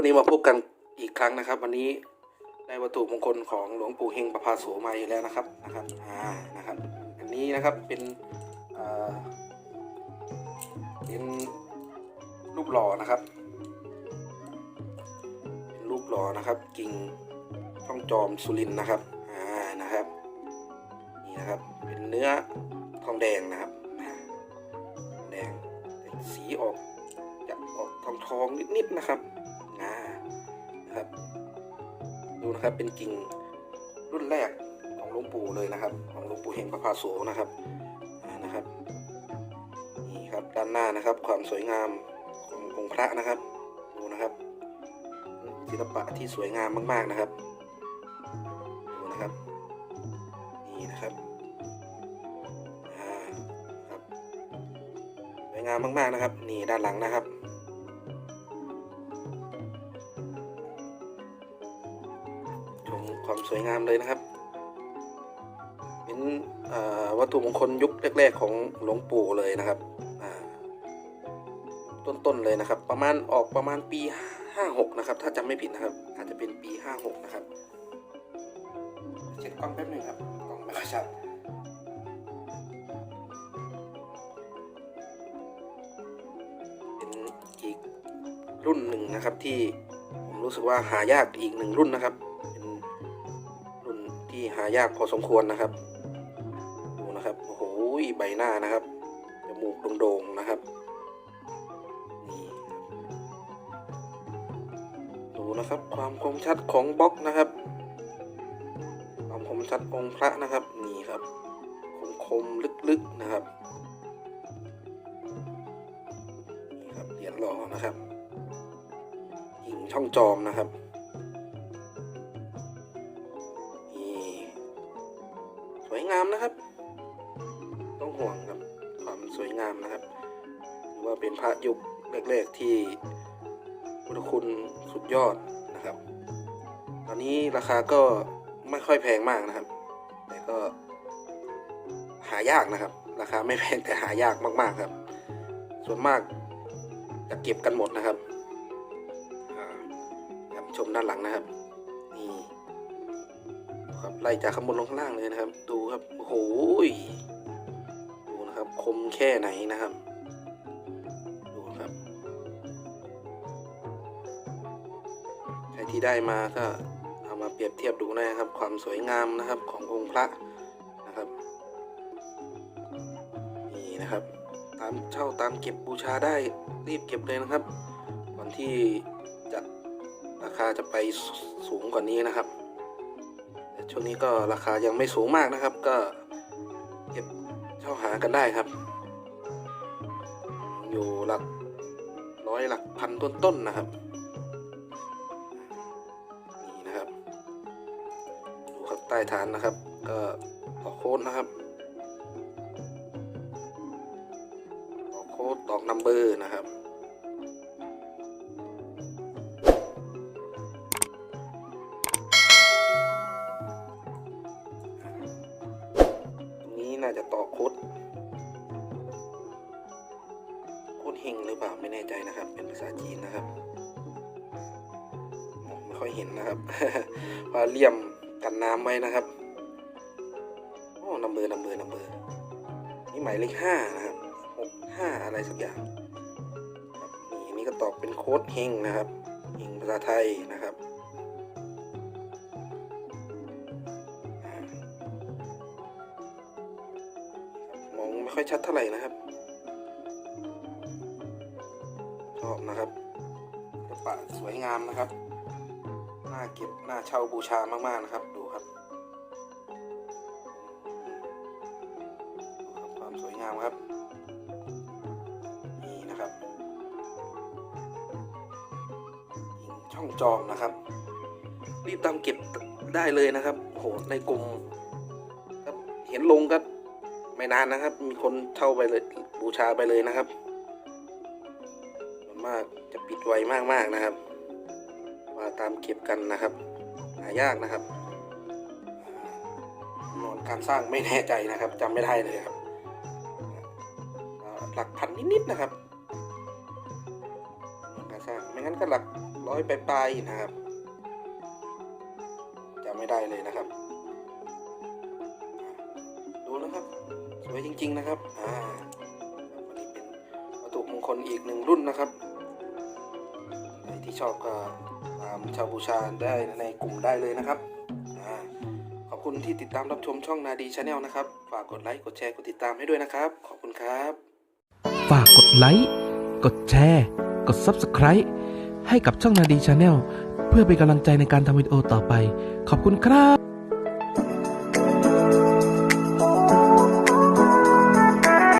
วันนี้มาพบกันอีกครั้งนะครับ วันนี้ได้วัตถุมงคลของหลวงปู่เฮงประภาโสมาอีกแล้วนะครับนะครับอ่านะครับ อันนี้นะครับเป็นเป็นรูปหล่อนะครับ เป็นรูปหล่อนะครับกิ่งช่องจอมสุรินนะครับอ่านะครับนี่นะครับเป็นเนื้อทองแดงนะครับแดงสีออกจะออกทองทองๆนิดๆนะครับ ดูนะครับเป็นกิ่งรุ่นแรกของหลวงปู่เลยนะครับ ของหลวงปู่เฮงพระพาโสนะครับนะครับนี่ครับด้านหน้านะครับ ความสวยงามขององค์พระนะครับดูนะครับศิลปะที่สวยงามมาก ๆนะครับดูนะครับนี่นะครับอ่าครับสวยงามมากๆนะครับ นี่ด้านหลังนะครับ ความสวยงามเลยนะครับ เป็นวัตถุมงคลยุคแรก ๆ ของหลวงปู่เลยนะครับต้นๆเลยนะครับ ประมาณออกประมาณปี 56 นะครับ ถ้าจำไม่ผิดนะครับ อาจจะเป็นปี 56 นะครับเช็ดกล้องแป๊บหนึงครับกล้องไม่ค่อยชัดเป็นอีกรุ่นหนึ่งนะครับที่ผมรู้สึกว่าหายากอีกหนึ่งรุ่นนะครับ หายากพอสมควรนะครับดูนะครับโอ้โหใบหน้านะครับจมูกโด่งๆนะครับนี่ดูนะครับความคมชัดของบล็อกนะครับความคมชัดองค์พระนะครับนี่ครับคมๆลึกๆนะครับนี่ครับเหรียญหล่อนะครับหิ่งช่องจอมนะครับ งามนะครับ ต้องห่วงครับความสวยงามนะครับถือว่าเป็นพระยุคแรกๆที่พุทธคุณสุดยอดนะครับ ตอนนี้ราคาก็ไม่ค่อยแพงมากนะครับ แต่ก็หายากนะครับ ราคาไม่แพงแต่หายากมากๆครับ ส่วนมากจะเก็บกันหมดนะครับชมด้านหลังนะครับ ครับไล่จากข้างบนลงข้างล่างเลยนะครับ ดูครับโอ้โหยดูนะครับคมแค่ไหนนะครับ ดูครับใครที่ได้มาก็เอามาเปรียบเทียบดูนะครับ ความสวยงามนะครับขององค์พระนะครับนี่นะครับ ตามเช่าตามเก็บบูชาได้รีบเก็บเลยนะครับก่อนที่จะราคาจะไปสูงกว่านี้นะครับ ช่วงนี้ก็ราคายังไม่สูงมากนะครับ ก็เก็บเช่าหากันได้ครับ อยู่หลักร้อยหลักพันต้นๆนะครับนี่นะครับดูครับใต้ฐานนะครับ ก็ต่อโค้ดนะครับออกโค้ดออกนัมเบอร์นะครับ น่าจะต่อคดคดเฮงหรือเปล่าไม่แน่ใจนะครับ เป็นภาษาจีนนะครับไม่ค่อยเห็นนะครับเพราเลี่ยมกันน้ำไว้นะครับโอ้นัมเบอร์นัมเบอร์นัมเบอร์นี่หมายเลขห้านะครับหกห้าอะไรสักอย่างนี่นนี่ก็ตอบเป็นโค้ดเฮงนะครับเฮงภาษาไทยนะครับ ค่อยชัดเท่าไหร่นะครับชอบนะครับศิลปะสวยงามนะครับน่าเก็บน่าเช่าบูชามากๆนะครับ ดูครับความสวยงามครับนี่นะครับหินช่องจอมนะครับ รีบตามเก็บได้เลยนะครับโหในกลุ่มครับเห็นลงก็ ไม่นานนะครับ มีคนเช่าไปเลยบูชาไปเลยนะครับส่วนมากจะปิดไวมากๆนะครับมาตามเก็บกันนะครับ หายากนะครับนวนการสร้างไม่แน่ใจนะครับจำไม่ได้เลยครับ หลักพันนิดๆนะครับการสร้างไม่งั้นก็หลักร้อยปลายๆนะครับจำไม่ได้เลยนะครับ ดูนะครับ สวยจริง ๆ นะครับอ่าครับวันนี้เป็นวัตถุมงคลอีกหนึ่งรุ่นนะครับใครที่ชอบก็ตามชาวบูชาได้ในกลุ่มได้เลยนะครับอ่าขอบคุณที่ติดตามรับชมช่องนาดีชาแนลนะครับ ฝากกดไลค์กดแชร์กดติดตามให้ด้วยนะครับ ขอบคุณครับ ฝากกดไลค์ กดแชร์ กด Subscribe ให้กับช่องนาดีชาแนลเพื่อเป็นกำลังใจในการทำวิดีโอต่อไป ขอบคุณครับ